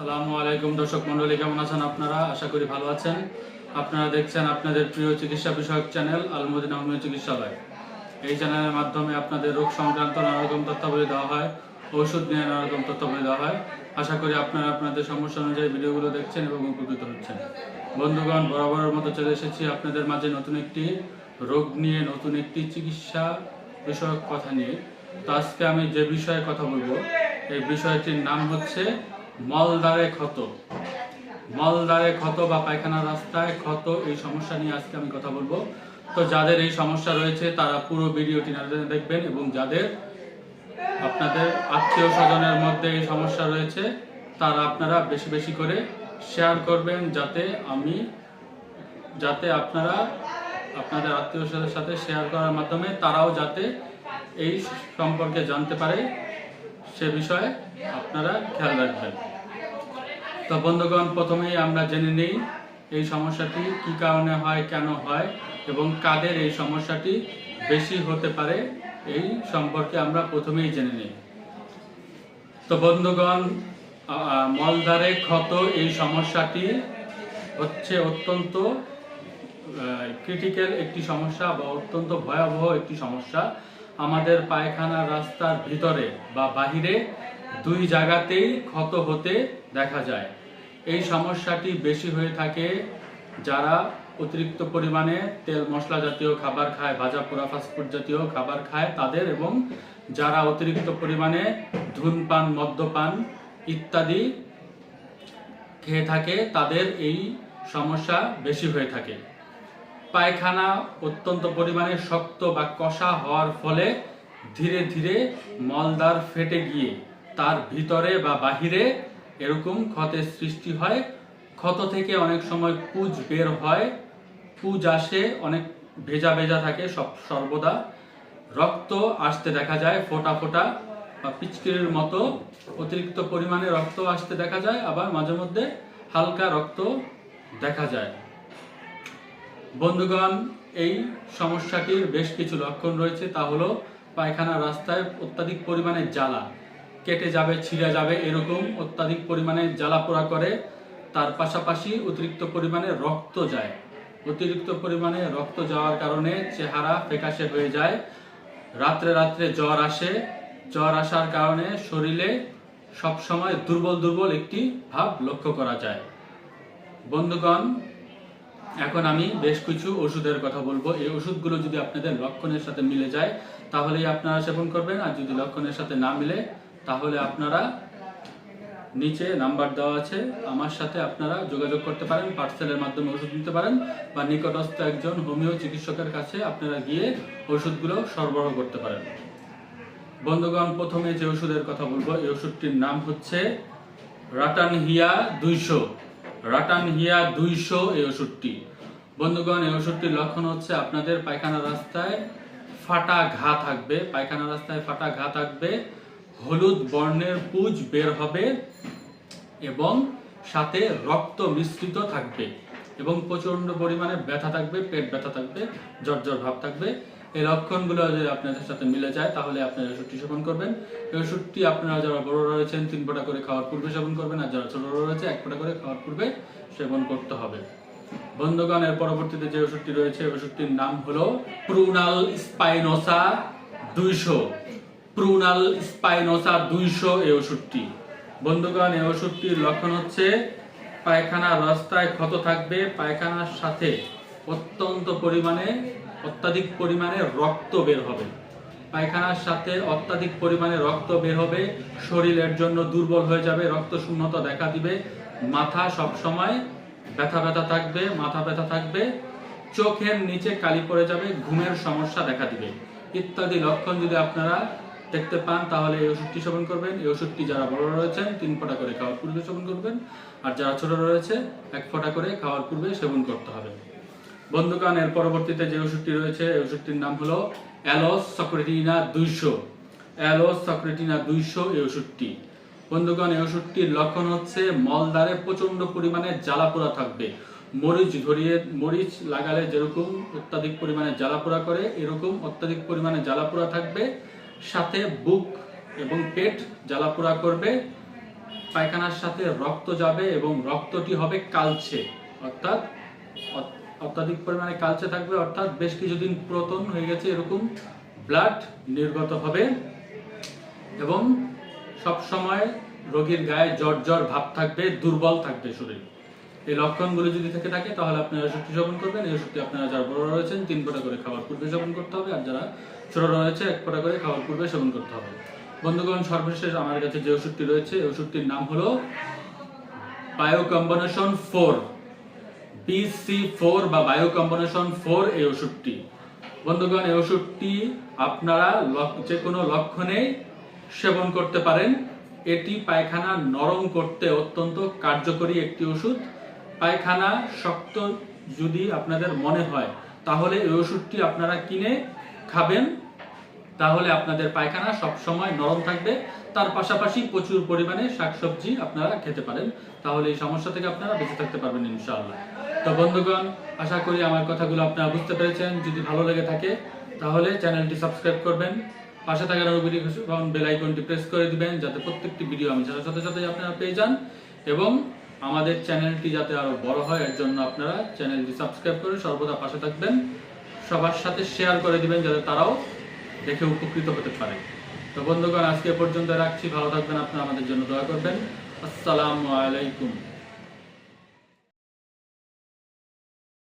সালামু আলাইকুম দর্শক মন্ডলী, কেমন আছেন আপনারা? আশা করি ভালো আছেন। আপনারা দেখছেন আপনাদের প্রিয় চিকিৎসা বিষয়ক চ্যানেল আলমদিন হোমিও চিকিৎসালয়। এই চ্যানেলের মাধ্যমে আপনাদের রোগ সংক্রান্ত নানা রকম তথ্যাবলী দেওয়া হয়, ওষুধ নিয়ে নানা রকম তথ্যাবলী দেওয়া হয়। আশা করি আপনারা আপনাদের সমস্যা অনুযায়ী ভিডিওগুলো দেখছেন এবং উপকৃত হচ্ছেন। বন্ধুগণ, বরাবরের মতো চলে এসেছি আপনাদের মাঝে নতুন একটি রোগ নিয়ে, নতুন একটি চিকিৎসা বিষয়ক কথা নিয়ে। তো আজকে আমি যে বিষয়ে কথা বলব, এই বিষয়টির নাম হচ্ছে মলদ্বারে ক্ষত। মলদ্বারে ক্ষত বা পায়খানা রাস্তায় ক্ষত, এই সমস্যা নিয়ে আজকে আমি কথা বলব। তো যাদের এই সমস্যা রয়েছে, তারা পুরো ভিডিওটি দেখবেন এবং যাদের আপনাদের আত্মীয় স্বজনের মধ্যে এই সমস্যা রয়েছে, তারা আপনারা বেশি বেশি করে শেয়ার করবেন যাতে আমি, যাতে আপনারা আপনাদের আত্মীয় স্বজনের সাথে শেয়ার করার মাধ্যমে তারাও যাতে এই সম্পর্কে জানতে পারে, সে বিষয়ে আপনারা খেয়াল রাখবেন। তো বন্ধুগণ প্রথমেই আমরা জেনে নিই এই সমস্যাটি কি কারণে হয় কেন হয় এবং কাদের এই সমস্যাটি বেশি হতে পারে এই সম্পর্কে আমরা প্রথমেই জেনে নিই। তো বন্ধুগণ আ, ক্ষত এই সমস্যাটি হচ্ছে অত্যন্ত ক্রিটিক্যাল একটি সমস্যা বা অত্যন্ত ভয়াবহ একটি সমস্যা। আমাদের পায়খানা রাস্তার ভিতরে বা বাহিরে দুই জায়গাতেই ক্ষত হতে দেখা যায়। এই সমস্যাটি বেশি হয়ে থাকে যারা অতিরিক্ত পরিমাণে তেল মশলা জাতীয় খাবার খায়, ভাজা পোড়া ফাস্টফুড জাতীয় খাবার খায় তাদের এবং যারা অতিরিক্ত পরিমাণে ধূমপান, মদ্যপান ইত্যাদি খেয়ে থাকে, তাদের এই সমস্যা বেশি হয়ে থাকে। পায়খানা অত্যন্ত পরিমাণে শক্ত বা কষা হওয়ার ফলে ধীরে ধীরে মলদ্বার ফেটে গিয়ে তার ভিতরে বা বাহিরে এরকম ক্ষতের সৃষ্টি হয়। ক্ষত থেকে অনেক সময় পুজ বের হয়। পুজ আসে, অনেক ভেজা ভেজা থাকে সব, সর্বদা। রক্ত আসতে দেখা যায় ফোটা ফোটা বা পিচকিরির মতো। অতিরিক্ত পরিমাণে রক্ত আসতে দেখা যায়, আবার মাঝে মধ্যে হালকা রক্ত দেখা যায়। বন্ধুগণ, এই সমস্যাটির বেশ কিছু লক্ষণ রয়েছে। তা হলো, পায়খানা রাস্তায় অত্যাধিক পরিমাণে জ্বালা। কেটে যাবে, ছিঁড়ে যাবে এরকম অত্যাধিক পরিমাণে জ্বালা পোড়া করে। তার পাশাপাশি অতিরিক্ত পরিমাণে রক্ত যায়। অতিরিক্ত পরিমাণে রক্ত যাওয়ার কারণে চেহারা ফেকাশে হয়ে যায়। রাত্রে রাত্রে জ্বর আসে। জ্বর আসার কারণে শরীরে সবসময় দুর্বল দুর্বল একটি ভাব লক্ষ্য করা যায়। বন্ধুগণ এখন আমি বেশ কিছু ওষুধের কথা বলব। এই ওষুধগুলো যদি আপনাদের লক্ষণের সাথে মিলে যায়, তাহলেই আপনারা সেবন করবেন। আর যদি লক্ষণের সাথে না মিলে, তাহলে আপনারা নিচে নাম্বার দেওয়া আছে। আমার সাথে আপনারা যোগাযোগ করতে পারেন, পার্সেলের মাধ্যমে ওষুধ নিতে পারেন, বা নিকটস্থ একজন হোমিও চিকিৎসকের কাছে আপনারা গিয়ে ওষুধগুলো সরবরাহ করতে পারেন। বন্ধুগণ, প্রথমে যে ওষুধের কথা বলব, এই ওষুধটির নাম হচ্ছে রাটানহিয়া দুইশো। রাটানহিয়া দুইশো এই ওষুধটি বন্ধুগণ এই ওষুধটির লক্ষণ হচ্ছে আপনাদের পায়খানা রাস্তায় ফাটা ঘা থাকবে। পায়খানা রাস্তায় ফাটা ঘা থাকবে, হলুদ বর্ণের পুজ বের হবে এবং সাথে রক্ত মিশ্রিত থাকবে এবং প্রচণ্ড পরিমাণে ব্যথা থাকবে, পেট ব্যথা থাকবে জ্বর ভাব থাকবে। এই লক্ষণগুলো যদি আপনাদের সাথে মিলে যায়, তাহলে আপনারা ওষুধটি সেবন করবেন। এই ওষুধটি আপনারা যারা বড় রয়েছেন, তিন ফোঁটা করে খাওয়ার পূর্বে সেবন করবেন, আর যারা ছোট রয়েছে, এক ফোঁটা করে খাওয়ার পূর্বে সেবন করতে হবে। বন্ধুগণ, এর পরবর্তীতে যে ওষুধটি রয়েছে ওষুধটির নাম হলো প্রুনাল স্পাইনোসা দুইশো। প্রুনাল স্পাইনোসা দুইশো এই ওষুধটি। বন্ধুগণ, এই ওষুধটির লক্ষণ হচ্ছে পায়খানা রাস্তায় ক্ষত থাকবে, পায়খানার সাথে অত্যন্ত পরিমাণে অত্যাধিক পরিমাণে রক্ত বের হবে। পায়খানার সাথে অত্যাধিক পরিমাণে রক্ত বের হবে, শরীরের জন্য দুর্বল হয়ে যাবে রক্ত শূন্যতা দেখা দিবে। মাথা সব সময় ব্যথা ব্যথা থাকবে, মাথা ব্যথা থাকবে, চোখের নিচে কালি পড়ে যাবে, ঘুমের সমস্যা দেখা দিবে। ইত্যাদি লক্ষণ যদি আপনারা দেখতে পান, তাহলে এই ওষুধটি সেবন করবেন। এই ওষুধটি যারা বড় রয়েছেন, তিন ফোঁটা করে খাওয়ার পূর্বে সেবন করবেন। আর যারা ছোট রয়েছে, এক ফোঁটা করে খাওয়ার পূর্বে সেবন করতে হবে। বন্ধুগণ, এর পরবর্তীতে যে ওষুধটি রয়েছে, এই ওষুধটির নাম হলো অ্যালোস সক্রেটিনা দুইশো। অ্যালোস সক্রেটিনা দুইশো এই ওষুধটি। বন্ধুগণ, এই ওষুধটির লক্ষণ হচ্ছে মলদ্বারে প্রচণ্ড পরিমাণে জ্বালা পোড়া থাকবে। মরিচ ধরিয়ে, মরিচ লাগালে যেরকম অত্যাধিক পরিমাণে জ্বালা পোড়া করে, এরকম অত্যাধিক পরিমাণে জ্বালা পোড়া থাকবে। সাথে বুক এবং পেট জ্বালা পোড়া করবে। পায়খানার সাথে রক্ত যাবে এবং রক্তটি হবে কালচে, অর্থাৎ অত্যাধিক পরিমাণে কালচে থাকবে, অর্থাৎ বেশ কিছুদিন পুরাতন হয়ে গেছে এরকম ব্লাড নির্গত হবে এবং সব সময় রোগীর গায়ে জ্বর জ্বর ভাব থাকবে, দুর্বল থাকবে শরীর। এই লক্ষণগুলো যদি থেকে থাকে, তাহলে আপনারা ওষুধটি সেবন করবেন। এই ওষুধটি আপনারা যারা বড় রয়েছেন, তিন ফোঁটা করে খাবার পূর্বে সেবন করতে হবে, আর যারা ছোট রয়েছে, এক ফোঁটা করে খাবার পূর্বে সেবন করতে হবে। বন্ধুগণ, সর্বশেষ আমার কাছে যে ওষুধটি রয়েছে ওষুধটির নাম হলো bio combination four BC four বা বায়ো কম্বিনেশন ফোর এই ওষুধটি। বন্ধুগণ, এই ওষুধটি আপনারা যে কোনো লক্ষণে সেবন করতে পারেন। এটি পায়খানা নরম করতে অত্যন্ত কার্যকরী একটি ওষুধ। পায়খানা শক্ত যদি আপনাদের মনে হয়, তাহলে এই ওষুধটি আপনারা কিনে খাবেন। তাহলে আপনাদের পায়খানা সব সময় নরম থাকবে। তার পাশাপাশি প্রচুর পরিমাণে শাকসবজি আপনারা খেতে পারেন। তাহলে এই সমস্যা থেকে আপনারা বেঁচে থাকতে পারবেন ইনশাআল্লাহ। তো বন্ধুগণ, আশা করি আমার কথাগুলো আপনারা বুঝতে পেরেছেন। যদি ভালো লেগে থাকে, তাহলে চ্যানেলটি সাবস্ক্রাইব করবেন। পাশে থাকা নোটিফিকেশন বেল আইকনটি প্রেস করে দিবেন, যাতে প্রত্যেকটি ভিডিও আমি ছাড়ার সাথে সাথে আপনারা পেয়ে যান। এবং আমাদের চ্যানেলটি যাতে আরও বড় হয়, এর জন্য আপনারা চ্যানেলটি সাবস্ক্রাইব করে সর্বদা পাশে থাকবেন। সবার সাথে শেয়ার করে দিবেন, যাতে তারাও দেখে উপকৃত হতে পারে। তো বন্ধুগণ, আজকে পর্যন্ত রাখছি। ভালো থাকবেন আপনারা, আমাদের জন্য দোয়া করবেন। আসসালামু আলাইকুম।